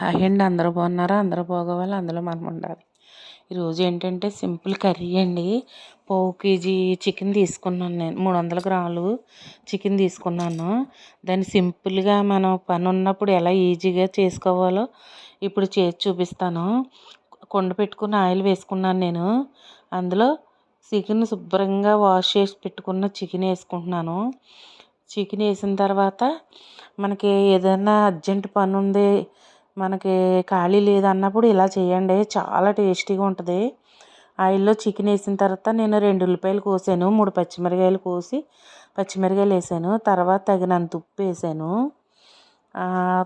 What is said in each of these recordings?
Hi అండి అందరూ బాగున్నారా? అందరూ బాగోవాలి? అందులో మనం ఉండాలి. ఈరోజు ఏంటంటే సింపుల్ కర్రీ అండి. పావు కేజీ చికెన్ తీసుకున్నాను నేను. మూడు వందల గ్రాములు చికెన్ తీసుకున్నాను. దాన్ని సింపుల్గా మనం పని ఉన్నప్పుడు ఎలా ఈజీగా చేసుకోవాలో ఇప్పుడు చేసి చూపిస్తాను. కొండ పెట్టుకుని ఆయిల్ వేసుకున్నాను నేను. అందులో చికెన్ శుభ్రంగా వాష్ చేసి పెట్టుకున్న చికెన్ వేసుకుంటున్నాను. చికెన్ వేసిన తర్వాత మనకి ఏదైనా అర్జెంట్ పని ఉంది మనకి ఖాళీ లేదన్నప్పుడు ఇలా చేయండి. చాలా టేస్టీగా ఉంటుంది. ఆయిల్లో చికెన్ వేసిన తర్వాత నేను రెండు ఉల్లిపాయలు కోసాను. మూడు పచ్చిమిరకాయలు కోసి పచ్చిమిరకాయలు వేసాను. తర్వాత తగినంత ఉప్పు వేసాను.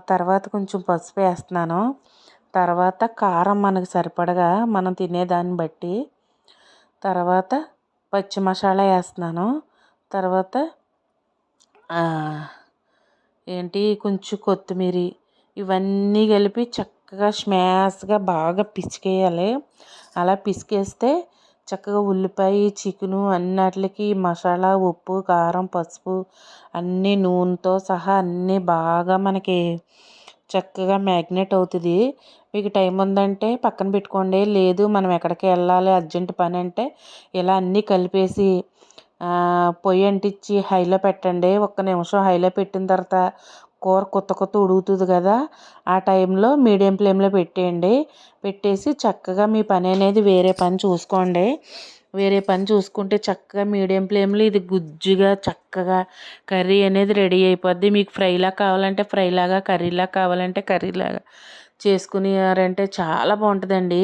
తర్వాత కొంచెం పసుపు వేస్తున్నాను. తర్వాత కారం మనకు సరిపడగా మనం తినేదాన్ని బట్టి తర్వాత పచ్చి మసాలా వేస్తున్నాను. తర్వాత ఏంటి కొంచెం కొత్తిమీర ఇవన్నీ కలిపి చక్కగా స్మాష్గా బాగా పిసికేయాలి. అలా పిసికేస్తే చక్కగా ఉల్లిపాయ చికెను అన్నిటికి మసాలా ఉప్పు కారం పసుపు అన్నీ నూనెతో సహా అన్నీ బాగా మనకి చక్కగా మ్యాగ్నేట్ అవుతుంది. మీకు టైం ఉందంటే పక్కన పెట్టుకోండి. లేదు మనం ఎక్కడికి వెళ్ళాలి అర్జెంట్ పని అంటే ఇలా అన్నీ కలిపేసి పొయ్యి అంటించి హైలో పెట్టండి. ఒక్క నిమిషం హైలో పెట్టిన తర్వాత కూర కొత్త కొత్త ఉడుగుతుంది కదా ఆ టైంలో మీడియం ఫ్లేమ్లో పెట్టేయండి. పెట్టేసి చక్కగా మీ పని అనేది వేరే పని చూసుకోండి. వేరే పని చూసుకుంటే చక్కగా మీడియం ఫ్లేమ్లో ఇది గుజ్జుగా చక్కగా కర్రీ అనేది రెడీ అయిపోద్ది. మీకు ఫ్రైలా కావాలంటే ఫ్రైలాగా కర్రీలా కావాలంటే కర్రీలాగా చేసుకున్నారంటే చాలా బాగుంటుందండి.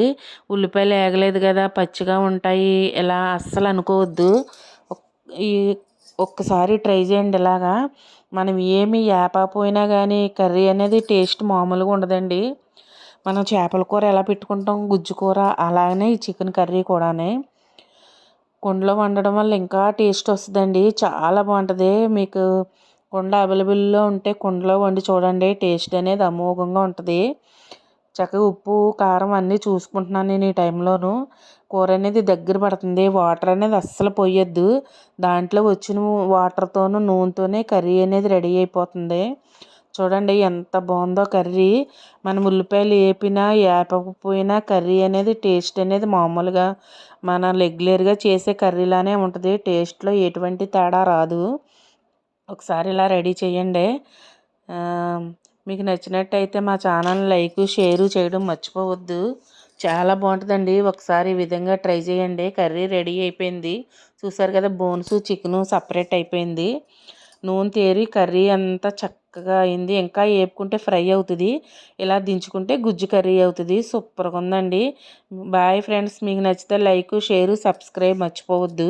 ఉల్లిపాయలు వేగలేదు కదా పచ్చిగా ఉంటాయి. ఇలా అస్సలు అనుకోవద్దు. ఈ ఒక్కసారి ట్రై చేయండి ఇలాగా. మనం ఏమి ఏపాపోయినా కానీ కర్రీ అనేది టేస్ట్ మామూలుగా ఉండదండి. మనం చేపల కూర ఎలా పెట్టుకుంటాం? గుజ్జు కూర అలానే ఈ చికెన్ కర్రీ కూడానే. కుండలో వండడం వల్ల ఇంకా టేస్ట్ వస్తుందండి. చాలా బాగుంటుంది. మీకు కుండ అవైలబుల్లో ఉంటే కుండలో వండి చూడండి. టేస్ట్ అనేది అమోఘంగా ఉంటుంది. చక్కగా ఉప్పు కారం అన్నీ చూసుకుంటున్నాను నేను ఈ టైంలోను. కూర అనేది దగ్గర పడుతుంది. వాటర్ అనేది అస్సలు పోయొద్దు. దాంట్లో వచ్చిన వాటర్తోనూ నూనెతోనే కర్రీ అనేది రెడీ అయిపోతుంది. చూడండి ఎంత బాగుందో కర్రీ. మనం ఉల్లిపాయలు వేపినా వేపకపోయినా కర్రీ అనేది టేస్ట్ అనేది మామూలుగా మన రెగ్యులర్గా చేసే కర్రీలానే ఉంటుంది. టేస్ట్లో ఎటువంటి తేడా రాదు. ఒకసారి ఇలా రెడీ చేయండి. మీకు నచ్చినట్టయితే మా ఛానల్ లైక్ షేరు చేయడం మర్చిపోవద్దు. చాలా బాగుంటుందండి. ఒకసారి ఈ విధంగా ట్రై చేయండి. కర్రీ రెడీ అయిపోయింది. చూసారు కదా బోన్స్ చికెను సపరేట్ అయిపోయింది. నూనె తేరి కర్రీ అంతా చక్కగా అయింది. ఇంకా వేపుకుంటే ఫ్రై అవుతుంది. ఇలా దించుకుంటే గుజ్జు కర్రీ అవుతుంది. సూపర్గా ఉందండి. బాయ్ ఫ్రెండ్స్ మీకు నచ్చితే లైక్ షేరు సబ్స్క్రైబ్ మర్చిపోవద్దు.